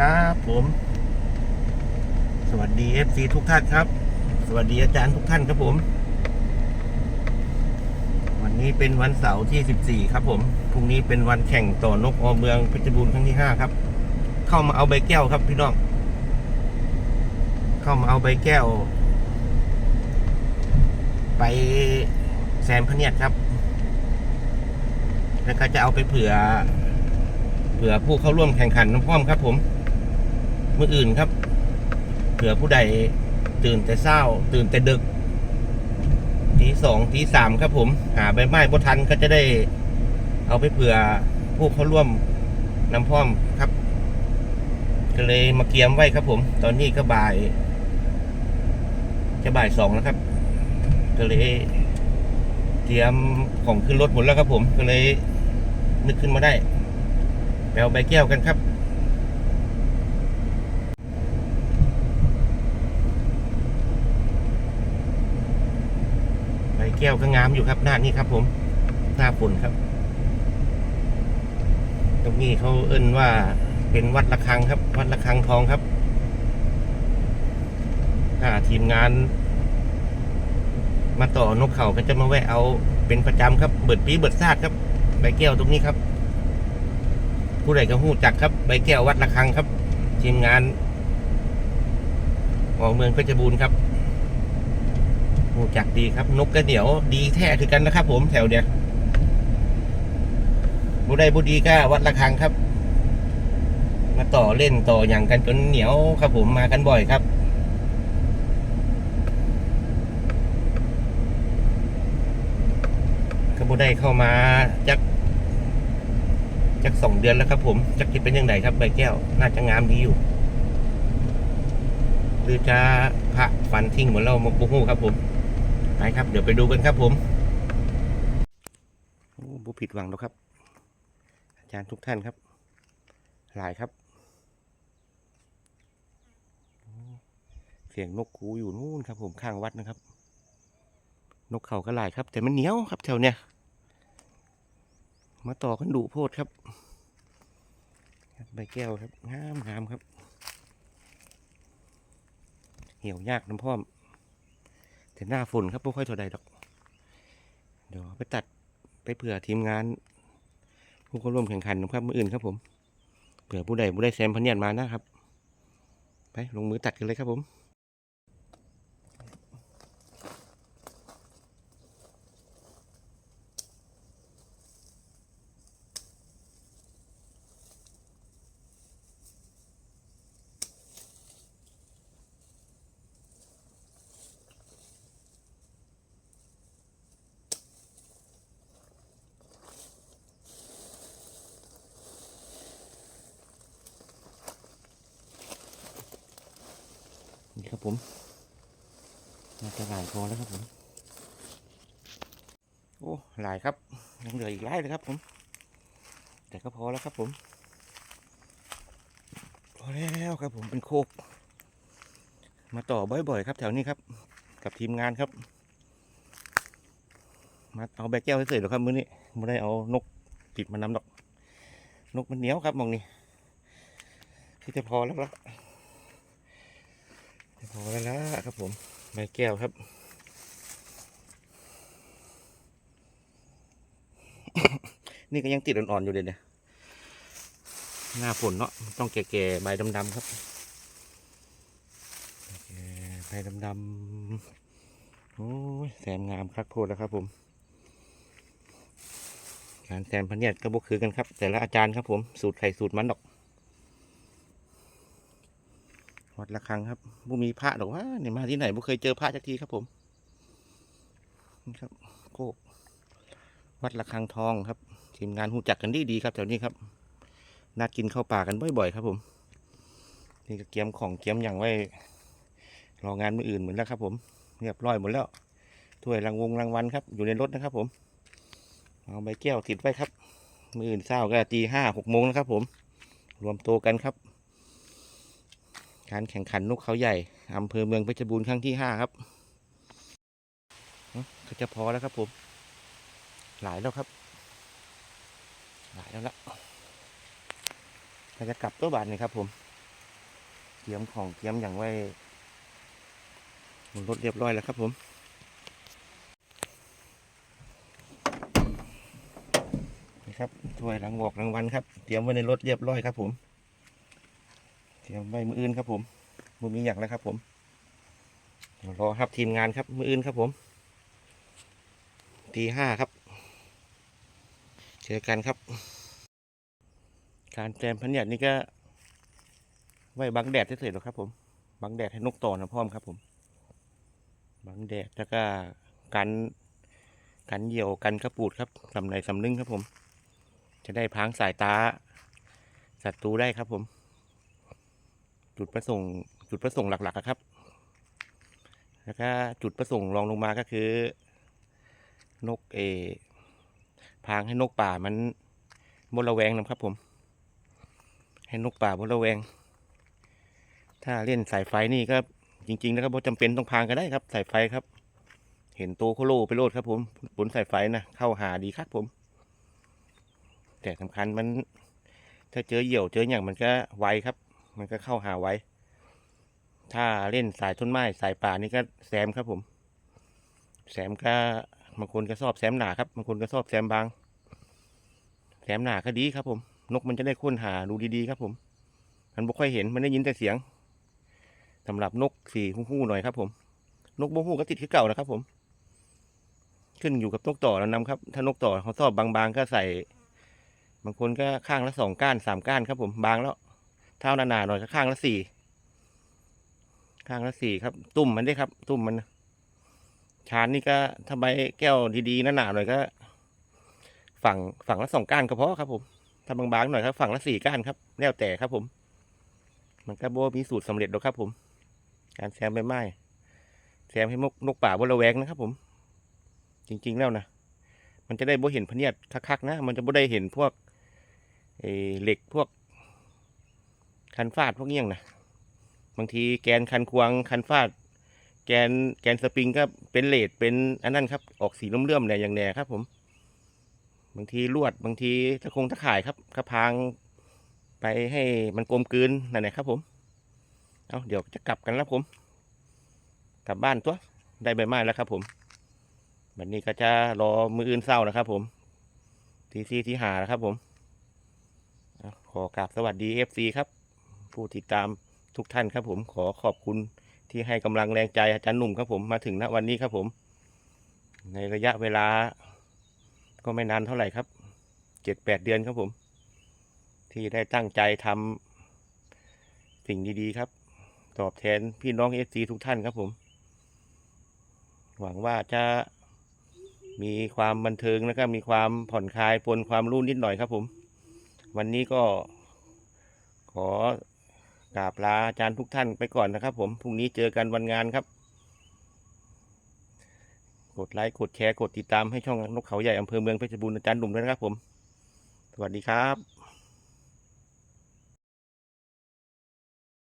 ครับผม สวัสดี FC ทุกท่านครับ สวัสดีอาจารย์ทุกท่านครับผม วันนี้เป็นวันเสาร์ที่ 14 ครับผม พรุ่งนี้เป็นวันแข่งต่อนกอเมืองเพชรบูรณ์ครั้งที่ 5 ครับ เข้ามาเอาใบแก้วครับพี่น้อง เข้ามาเอาใบแก้ว ไปแซมพะเนียดครับ แล้วก็จะเอาไปเผื่อเผื่อผู้เข้าร่วมแข่งขันน้ำพร้อมครับผม มืออื่นครับเผื่อผู้ใดตื่นแต่เศร้า ตื่นแต่ดึกตีสองตีสามครับผม หาใบไม้บทันก็จะได้ เอาไปเผื่อผู้เขาร่วมน้ำพร้อมครับ ก็เลยมาเกียมไว้ครับผม ตอนนี้ก็บ่าย จะบ่ายสองแล้วครับ ก็เลยเตรียมของขึ้นรถหมดแล้วครับผม ก็เลยนึกขึ้นมาได้ไปเอาใบแก้วกันครับ แก้วก็งามอยู่ครับหน้านี้ครับ ผมหน้าฝนครับ ตรงนี้เขาเอิ้นว่าเป็นวัดระฆังครับ วัดระฆังทองครับถ้าทีมงาน มาต่อนกเขาก็จะมาแวะเอาเป็นประจำครับ เบิดปีเบิดซาดครับ ใบแก้วตรงนี้ครับ ผู้ใดก็หู้จักครับ ใบแก้ววัดระฆังครับ ทีมงานของเมืองเพชรบูรณ์ครับ หู้จักดีครับ นกกระเหนียวดีแท้คือกันนะครับ ผมแถวเนี้ยผู้ใดผู้ดีก็วัดระฆังครับ มาต่อเล่นต่ออย่างกันจนเหนียวครับผมมากันบ่อยครับก็บ่ได้เข้ามาจักจักสองเดือนแล้วครับผมจักจะเป็นยังไงครับใบแก้ว น่าจะงามดีอยู่ หรือจะพระฟันทิ้งเหมือนเรามาปูหูครับผม ไปครับ เดี๋ยวไปดูกันครับผมโอ้บุผิดหวังแล้วครับ อาจารย์ทุกท่านครับ หลายครับเสียงนกคูอยู่นู่นครับ ผมข้างวัดนะครับ นกเขาก็หลายครับ แต่มันเหนียวครับแถวเนี้ยมาต่อกันดุโพดครับใบแก้วครับงามงามครับ เหี่ยวยากน้ำพร้อม แต่หน้าฝนครับไม่ค่อยเท่าใดดอก เดี๋ยวไปตัดไปเผื่อทีมงาน ผู้เข้าร่วมแข่งขันนะครับมืออื่นครับ ผมเผื่อผู้ใดผู้ได้แซมพันเนียนมานะครับ ไปลงมือตัดกันเลยครับผม นี่ครับผมน่าจะหลายพอแล้วครับผม โอ้หลายครับยังเหลืออีกหลายเลยครับผม แต่ก็พอแล้วครับผม พอแล้วครับผมเป็นโคก มาต่อบ่อยๆ ครับแถวนี้ครับ กับทีมงานครับ มาเอาแบกแก้วเฉยๆหรอครับมื้อนี้ไม่ได้เอานกติดมานำดอก นกมันเหนียวครับมองนี่ที่จะพอแล้วละ พอแล้วนะครับผมใบแก้วครับนี่ก็ยังติดอ่อนๆอยู่เลยเนี่ย หน้าฝนเนาะ ต้องแก่ๆ ใบดำๆครับ ใบดำๆ โอ้ยแซมงามครับโพดแล้วครับผม การแซมพันเนียดก็บกคือกันครับ แต่ละอาจารย์ครับผม สูตรไข่สูตรมันดอก วัดระฆังครับบุมีพระหรอกว่าเนี่ยมาที่ไหนบุเคยเจอพระสักทีครับผมนี่ครับโคกวัดระฆังทองครับทีมงานหูจักกันดีดีครับแถวนี้ครับนัดกินข้าวป่ากันบ่อยๆครับผม นี่ก็เกียมของเกียมอย่างไว้รองานมืออื่นเหมือนแล้วครับ ผมเรียบร้อยหมดแล้วถ้วยรางวงรางวัลครับ อยู่ในรถนะครับ ผมเอาใบแก้วติดไว้ครับ มืออื่นเศร้าก็ตีห้าหกโมงนะครับ ผม รวมตัวกันครับ การแข่งขันนกเขาใหญ่อำเภอเมืองเพชรบูรณ์ครั้งที่ห้าครับเอ้าก็จะพอแล้วครับผม หลายแล้วครับ หลายแล้วละเราจะกลับตัวบานนี่ครับ ผมเตรียมของเตรียมอย่างไว้บนรถเรียบร้อยแล้วครับผมนี่ครับถ้วยรางบอกรางวัลครับ เตรียมไว้ในรถเรียบร้อยครับผม รียมไว้มืออื่นครับผมมือมีอย่างแล้วครับ ผมเดี๋ยวรอครับทีมงานครับ มืออื่นครับผมตีห้าครับ เจอกันครับ การแจมพันยัดนี่ก็ไว้บังแดดเฉยๆหรอกครับ ผมบังแดดให้นกต่อนะพร้อมครับ ผมบังแดดแล้วก็กันกันเหี่ยวกันกระปูดครับสำในสำนึงครับผม จะได้พรางสายตาศัตรูได้ครับผม จุดประสงค์จุดประสงค์หลักๆอะครับ แล้วก็จุดประสงค์รองลงมาก็คือ นกเอพรางให้นกป่ามันบนระแวงนะครับผม ให้นกป่าบนระแวง ถ้าเล่นสายไฟนี่ก็จริงๆแล้วก็บ่จำเป็นต้องพรางก็ได้ครับ สายไฟครับ เห็นตัวโคโลไปโลดครับผมบนสายไฟนะเข้าหาดีครับผม แต่สำคัญมัน ถ้าเจอเหี่ยวเจออย่างมันก็ไวครับ มันก็เข้าหาไว้ ถ้าเล่นสายต้นไม้สายป่านี่ก็แซมครับผม แซมก็บางคนก็ชอบแซมหนาครับบางคนก็ชอบแซมบาง แซมหนาก็ดีครับผม นกมันจะได้ค้นหาดูดีๆครับผม มันบ่ค่อยเห็นมันได้ยินแต่เสียงสำหรับนกสีหู้ๆหน่อยครับผม นกบ่หู้ก็ติดคือเก่านะครับผม ขึ้นอยู่กับนกต่อแล้วนำครับ ถ้านกต่อเขาชอบบางๆก็ใส่ บางคนก็ข้างละสองก้านสามก้านครับผมบางแล้ว เท้าหนาๆหน่อยก็ข้างละสี่ข้างละสี่ครับ ตุ่มมันได้ครับ ตุ่มมันชานนี่ก็ถ้าใบแก้วดีๆหนาๆหน่อยก็ ฝั่งฝั่งละสองก้านก็พอครับ ผมถ้าบางๆหน่อยครับ ฝั่งละสี่ก้านครับแล้วแต่ครับ ผม มันก็บ่มีสูตรสำเร็จหรอกครับ ผม การแซมใบไม้แซมให้นกนกป่าบนระแวงนะครับ ผม จริง ๆแล้วนะมันจะได้บ่เห็นพเนียดคักๆนะมันจะบ่ได้เห็นพวกเอเหล็กพวก คันฟาดพวกเงี้ยงนะบางทีแกนคันควงคันฟาด แกนแกนสปริงก็เป็นเลดเป็นอันนั้นครับ ออกสีเลื่อมๆเนี่ยอย่างแน่ครับ ผม บางทีลวดบางทีตะคงตะข่ายครับกระพางไปให้มันกลมกลืนนั่นแหละครับ ผม เอาเดี๋ยวจะกลับกันแล้วผม กลับบ้านตัวได้ใบไม้แล้วครับ ผมวันนี้ก็จะรอมืออื่นเศร้านะครับ ผมทีซีที่หานะครับ ผมขอกราบสวัสดี FC ครับ ผู้ติดตามทุกท่านครับผมขอขอบคุณที่ให้กำลังแรงใจอาจารย์หนุ่มครับผมมาถึงณวันนี้ครับผม ในระยะเวลา ก็ไม่นานเท่าไหร่ครับเจ็ดแปดเดือนครับผม ที่ได้ตั้งใจทำสิ่งดีๆครับ ตอบแทนพี่น้องเอซีทุกท่านครับผม หวังว่าจะมีความบันเทิงแล้วก็มีความผ่อนคลายปนความรู้นิดหน่อยครับผม วันนี้ก็ขอ กราบลาอาจารย์ทุกท่านไปก่อนนะครับ ผมพรุ่งนี้เจอกันวันงานครับ กดไลค์กดแชร์กดติดตามให้ช่องนกเขาใหญ่อำเภอเมืองเพชรบูรณ์อาจารย์หนุ่มด้วยนะครับผม สวัสดีครับ